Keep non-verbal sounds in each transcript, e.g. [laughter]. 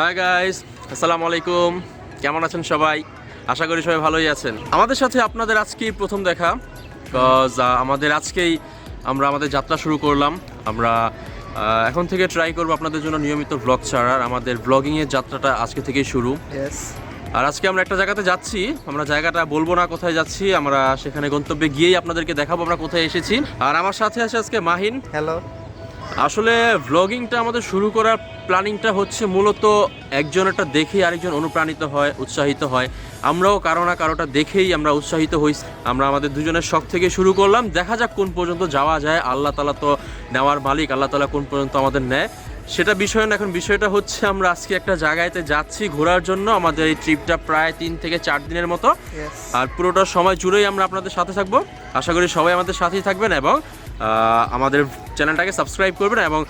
Hi guys আসসালামু আলাইকুম। কেমন আছেন সবাই? আশা করি সবাই ভালোই আছেন। আমাদের সাথে আপনাদের আজকেই প্রথম দেখা বিকজ আমাদের আজকেই আমরা আমাদের যাত্রা শুরু করলাম। আমরা এখন থেকে ট্রাই করব আপনাদের জন্য নিয়মিত ব্লগ ছাড়ার। আমাদের ব্লগিংয়ের যাত্রাটা আজকে থেকেই শুরু। আর আজকে আমরা একটা জায়গাতে যাচ্ছি। আমরা জায়গাটা বলব না কোথায় যাচ্ছি। আমরা সেখানে গন্তব্যে গিয়েই আপনাদেরকে দেখাবো আমরা কোথায় এসেছি। আর আমার সাথে আছে আজকে মাহিন। হ্যালো আসলে ভ্লগিংটা আমাদের শুরু করার প্ল্যানিংটা হচ্ছে মূলত একজন একটা দেখেই আরেকজন অনুপ্রাণিত হয় উৎসাহিত হয়। আমরাও কারও না কারোটা দেখেই আমরা উৎসাহিত হই। আমরা আমাদের দুজনের শখ থেকে শুরু করলাম। দেখা যাক কোন পর্যন্ত যাওয়া যায়। আল্লাহ তালা তো নেওয়ার মালিক। আল্লাহ তালা কোন পর্যন্ত আমাদের নেয়। সেটা বিষয় না এখন বিষয়টা হচ্ছে আমরা আজকে একটা জায়গাতে যাচ্ছি ঘোরার জন্য। আমাদের এই ট্রিপটা প্রায় তিন থেকে চার দিনের মতো। আর পুরোটা সময় জুড়েই আমরা আপনাদের সাথে থাকব। আশা করি সবাই আমাদের সাথেই থাকবেন এবং আমাদের চ্যানেলটাকে সাবস্ক্রাইব করবেন এবং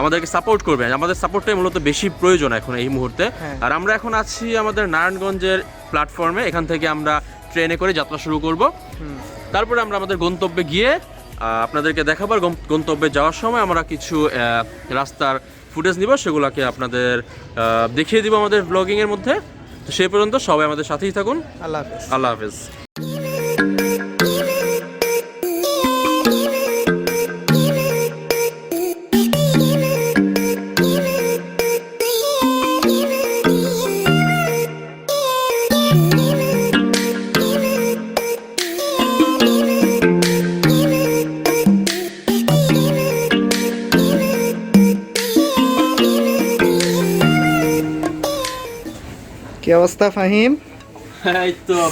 আমাদেরকে সাপোর্ট করবেন। আমাদের সাপোর্টটাই মূলত বেশি প্রয়োজন এখন এই মুহূর্তে। হ্যাঁ। আর আমরা এখন আছি আমাদের নারায়ণগঞ্জের প্ল্যাটফর্মে এখান থেকে আমরা ট্রেনে করে যাত্রা শুরু করব। তারপরে আমরা আমাদের গন্তব্যে গিয়ে আপনাদেরকে দেখাবার গন্তব্যে যাওয়ার সময় আমরা কিছু রাস্তার ফুটেজ নিব। সেগুলোকে আপনাদের দেখিয়ে দিব আমাদের ব্লগিংয়ের মধ্যে। তো সেই পর্যন্ত সবাই আমাদের সাথেই থাকুন। আল্লাহ হাফেজ। আল্লাহ হাফেজ। অবস্থা ফাহিম?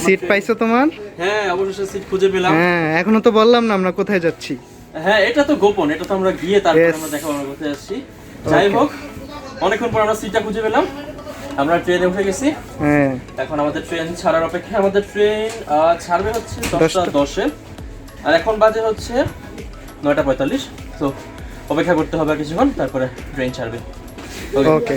সিট পাইছো তোমার? হ্যাঁ অবশেষে সিট খুঁজে পেলাম। হ্যাঁ এখনও তো বললাম না আমরা কোথায় যাচ্ছি। হ্যাঁ এটা তো গোপন এটা তো আমরা গিয়ে তারপর আমরা দেখাবো আমরা কোথায় যাই হোক অনেকক্ষণ পর আমরা সিটটা খুঁজে পেলাম। আমরা ট্রেনে উঠে গেছি। হ্যাঁ। এখন আমাদের ট্রেন ছাড়ার অপেক্ষা আমাদের ট্রেন ছাড়বে হচ্ছে দশটা। দশে। আর এখন বাজে হচ্ছে নয়টা পঁয়তাল্লিশ। তো অপেক্ষা করতে হবে কিছুক্ষণ তারপরে ট্রেন ছাড়বে. ওকে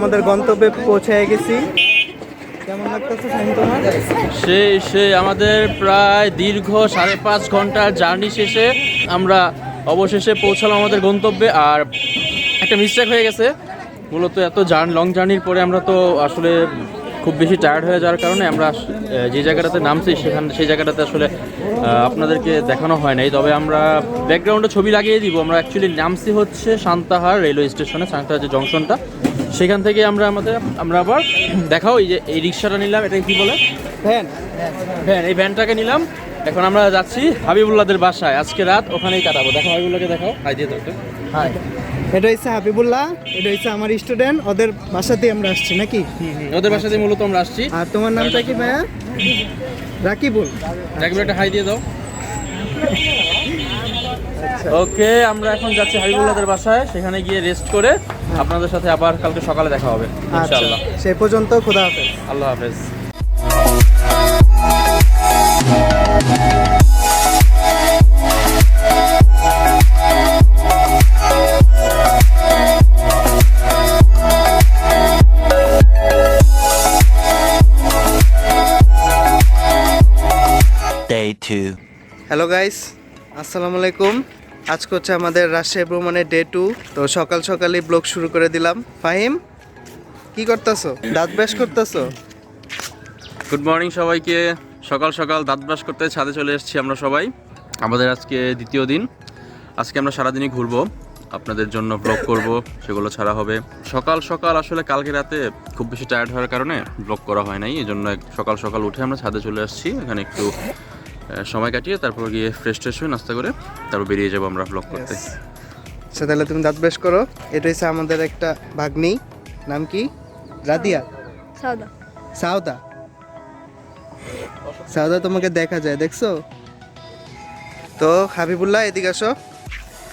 আমাদের গন্তব্যে পৌঁছে গেছি। সেই সেই, আমাদের প্রায় দীর্ঘ সাড়ে পাঁচ ঘণ্টার জার্নি শেষে আমরা অবশেষে পৌঁছালাম আমাদের গন্তব্যে। আর একটা মিস্টেক হয়ে গেছে। মূলত এত জার্ন লং জার্নির পরে আমরা তো আসলে খুব বেশি টায়ার্ড হয়ে যাওয়ার কারণে আমরা যে জায়গাটাতে নামছি, সেখানে, সেই জায়গাটাতে আসলে আপনাদেরকে দেখানো হয় নাই। তবে আমরা ব্যাকগ্রাউন্ডে ছবি লাগিয়ে দিব। আমরা অ্যাকচুয়ালি নামছি হচ্ছে সান্তাহার রেলওয়ে স্টেশনে, সান্তাহার যে জংশনটা। সেখান থেকে আমরা আমাদের আমরা আবার দেখাও এই যে এই রিক্সাটা নিলাম এটা কি বলে? ভ্যান। ভ্যান এই ভ্যানটাকে নিলাম। এখন আমরা যাচ্ছি হাবিবুল্লাহদের বাসায়। আজকে রাত ওখানেই কাটাবো। দেখো হাবিবুল্লাহকে দেখাও। হাই দিয়ে দাও হাই এটা হচ্ছে হাবিবুল্লাহ এটা হচ্ছে আমার স্টুডেন্ট ওদের বাসাতে আমরা আসছি নাকি? ওদের বাসাতে মূলত আমরা আসছি। আর তোমার নামটা কি ভাইয়া? রাকিবুল। একবার একটা হাই দিয়ে দাও। ওকে আমরা এখন যাচ্ছি হাবিবুল্লাহদের বাসায় সেখানে গিয়ে রেস্ট করে আপনাদের সাথে আবার কালকে সকালে দেখা হবে আচ্ছা ইনশাআল্লাহ। সে পর্যন্ত খোদা হাফেজ। আল্লাহ হাফেজ। Day two. হ্যালো গাইস আসসালামু আলাইকুম আজকে হচ্ছে আমাদের রাজশাহী ভ্রমণের ডে টু তো সকাল সকালই ব্লগ শুরু করে দিলাম। ফাহিম, কি করতেছো? দাঁত ব্রাশ করতেছো? গুড মর্নিং সবাইকে। সকাল সকাল দাঁত ব্রাশ করতে ছাদে চলে এসেছি আমরা সবাই। আমাদের আজকে দ্বিতীয় দিন। আজকে আমরা সারাদিনই ঘুরবো। আপনাদের জন্য ব্লগ করব। সেগুলো ছাড়া হবে। সকাল সকাল আসলে কালকে রাতে খুব বেশি টায়ার্ড হওয়ার কারণে ব্লগ করা হয় নাই। এই জন্য সকাল সকাল উঠে আমরা ছাদে চলে আসছি। এখানে একটু সময় কাটিয়ে তারপর গিয়ে ফ্রেশ ট্রেশ হয়ে নাস্তা করে তারপর বেরিয়ে যাব আমরা ব্লগ করতে। আচ্ছা তাহলে তুমি দাঁত ব্রাশ করো। এটা হচ্ছে আমাদের একটা ভাগ্নি। নাম কি? রাদিয়া। সাউদা। সাউদা। সাউদা তোমাকে দেখা যায় দেখছ? তো হাবিবুল্লাহ এদিকে আসো।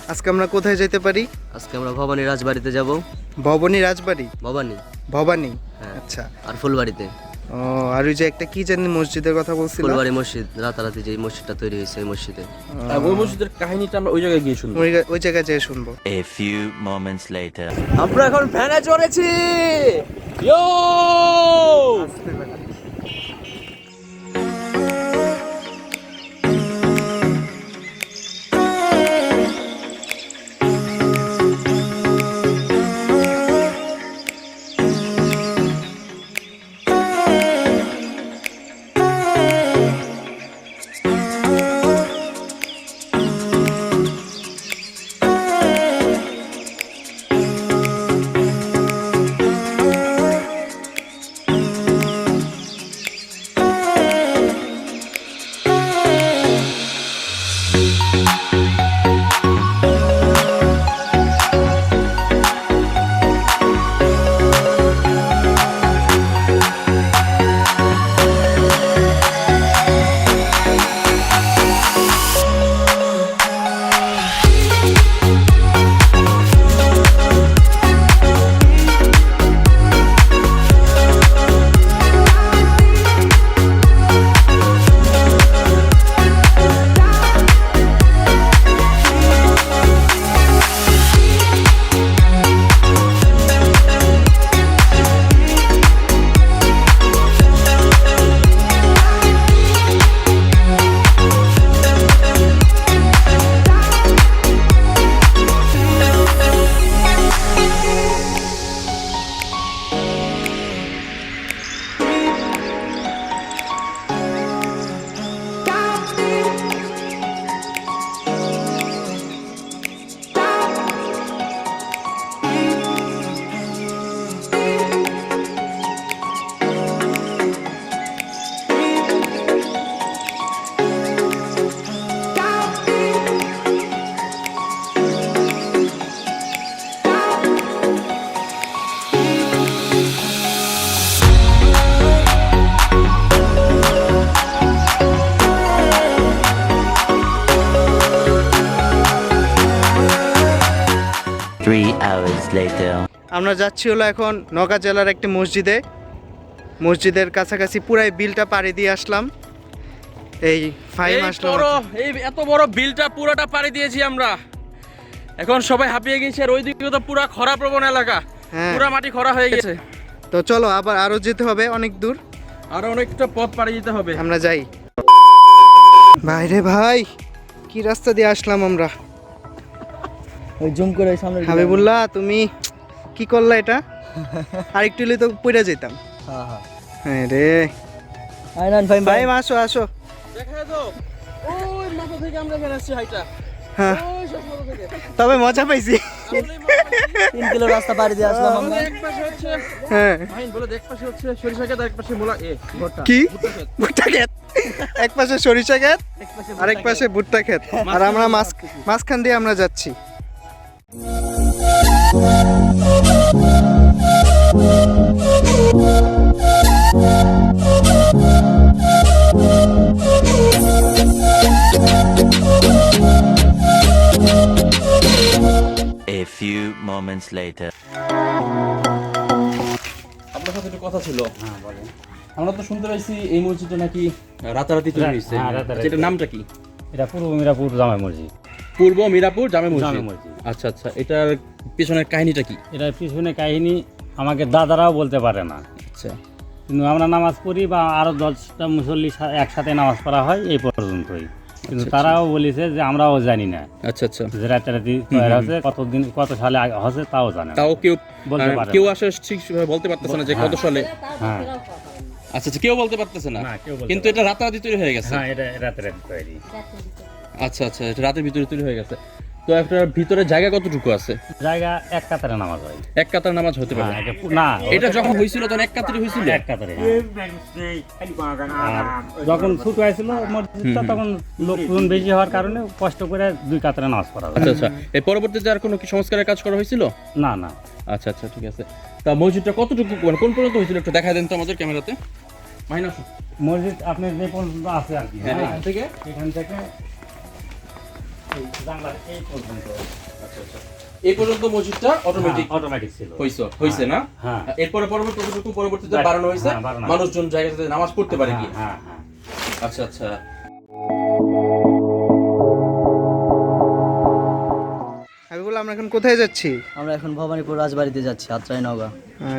আজকে আমরা কোথায় যেতে পারি? আজকে আমরা ভবানী রাজবাড়িতে যাব। ভবনী রাজবাড়ি? ভবানী। ভবানী। হ্যাঁ। আচ্ছা। আর ফুলবাড়িতে। ও আর ওই যে একটা কি জানি মসজিদের কথা বলছিল ফুলবাড়ি মসজিদ রাতারাতি যে মসজিদটা তৈরি হয়েছে এই মসজিদে। আর ওই মসজিদের কাহিনীটা আমরা ওই জায়গায় গিয়ে শুনব। ওই ওই জায়গায় যেয়ে শুনব। এ ফিউ মোমেন্টস লেটার আমরা এখন ভ্যানে চড়েছি। ইয়ো Three hours later. আমরা যাচ্ছি হলো এখন নওগাঁ জেলার একটি মসজিদে। মসজিদের কাছাকাছি পুরাই বিলটা পাড়ি দিয়ে আসলাম। এই ফাইভ এই আসলাম এই এত বড় বিলটা পুরোটা পাড়ি দিয়েছি আমরা। এখন সবাই হাঁপিয়ে গেছে আর ওই ওইদিকে তো পুরা খরা প্রবণ এলাকা। হ্যাঁ। পুরা মাটি খরা হয়ে গেছে তো চলো আবার আরও যেতে হবে অনেক দূর। আর অনেকটা পথ পাড়ি দিতে হবে। আমরা যাই। ভাইরে ভাই কি রাস্তা দিয়ে আসলাম আমরা? ওই জুম করে সামনে হাবিবুল্লাহ তুমি কি করলা এটা? [laughs] আর একটু হলে তো পড়ে যেতাম হ্যাঁ রে। ভাই আসো আসো। দেখা তো ওই মাথা থেকে আমরা হাইটা। হ্যাঁ। তবে মজা পাইছি। তিন কিলো রাস্তা পাড়ি দিয়ে আসলাম হ্যাঁ। এক পাশে হচ্ছে সরিষা ক্ষেত আর এক পাশে কি? ভুট্টা ক্ষেত। এক পাশে সরিষা ক্ষেত আরেক পাশে ভুট্টা ক্ষেত। আর আমরা মাছ মাঝখান দিয়ে আমরা যাচ্ছি। A few moments later. আপনার সাথে একটু কথা ছিল আমরা তো শুনতে পাইছি এই মসজিদটা নাকি রাতারাতি তৈরি হয়েছে হ্যাঁ, রাতারাতি। এটার নামটা কি এটা পূর্ব মিরাপুর জামাই মসজিদ পূর্ব মিরাপুর জামে মসজিদ? জামে মসজিদ। আচ্ছা আচ্ছা এটার পিছনের কাহিনীটা কি? এটার পিছনে কাহিনী আমাকে দাদারাও বলতে পারে না। আচ্ছা। কিন্তু আমরা নামাজ পড়ি বা আরও দশটা মুসল্লি সা- একসাথে নামাজ পড়া হয় এই পর্যন্তই। কিন্তু তারাও বলেছে যে আমরাও জানি না। আচ্ছা আচ্ছা। যে রাতারাতি তৈরি হচ্ছে কতদিন কত সালে আগে হচ্ছে তাও জানে না। তাও কেউ বলতে পারে কেউ না। আসলে ঠিক বলতে পারতেছে না যে কত সালে। হ্যাঁ। আচ্ছা আচ্ছা কেউ বলতে পারতেছে না। না, কেউ বলতে কিন্তু এটা রাতারাতি তৈরি হয়ে গেছে। হ্যাঁ এটা রাতারাতি তৈরি। আচ্ছা আচ্ছা রাতের ভিতরে তৈরি হয়ে গেছে। তো একটা ভিতরে জায়গা কতটুকু আছে? জায়গা এক কাতারে নামাজ হয়। এক কাতার নামাজ হতে পারে। হ্যাঁ, না এটা যখন হয়েছিল তখন এক কাতারে হয়েছিল? এক কাতারে যখন ছোট হয়েছিল মসজিদটা তখন লোকজন বেশি হওয়ার কারণে কষ্ট করে দুই কাতারে নামাজ পড়া আচ্ছা আচ্ছা। এর পরবর্তীতে আর কোনো কি সংস্কারের কাজ করা হয়েছিল? না না। আচ্ছা আচ্ছা ঠিক আছে। তা মসজিদটা কতটুকু মানে কোন পর্যন্ত হয়েছিল একটু দেখা দেন তো আমাদের ক্যামেরাতে। মাইনাস মসজিদ আপনার যে পর্যন্ত আছে আর কি হ্যাঁ হ্যাঁ, এখান থেকে? এখান থেকে জানলার এই পর্যন্ত এই পর্যন্ত মসজিদটা অটোমেটিক অটোমেটিক ছিল হয়েছে হয়েছে না? হ্যাঁ। এরপরে পরবর্তী কতটুকু পরবর্তীতে হ্যাঁ, বাড়ানো হয়েছে? হ্যাঁ, মানুষজন জায়গাতে নামাজ পড়তে পারে কি? হ্যাঁ হ্যাঁ আচ্ছা আচ্ছা। হাবিবুল আমরা এখন কোথায় যাচ্ছি? আমরা এখন ভবানীপুর রাজবাড়িতে যাচ্ছি আত্রাই নগা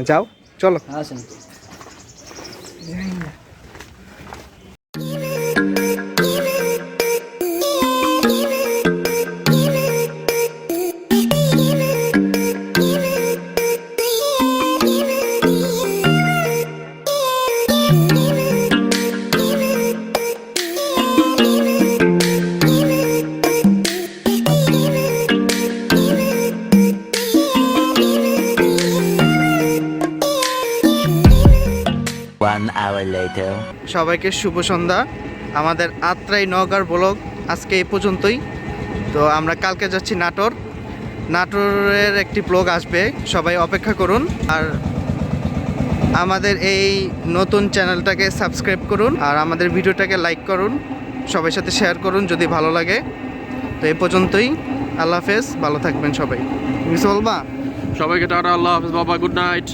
যাও চলো। আসেন। One hour later. সবাইকে শুভ সন্ধ্যা। আমাদের আত্রাই নগার ব্লগ আজকে এই পর্যন্তই। তো আমরা কালকে যাচ্ছি নাটোর। নাটোরের একটি ব্লগ আসবে সবাই অপেক্ষা করুন। আর আমাদের এই নতুন চ্যানেলটাকে সাবস্ক্রাইব করুন। আর আমাদের ভিডিওটাকে লাইক করুন সবার সাথে শেয়ার করুন যদি ভালো লাগে। তো এই পর্যন্তই। আল্লাহ হাফেজ ভালো থাকবেন সবাই। কিছু বলবা সবাইকে টাটা আল্লাহ হাফেজ বাবা গুড নাইট।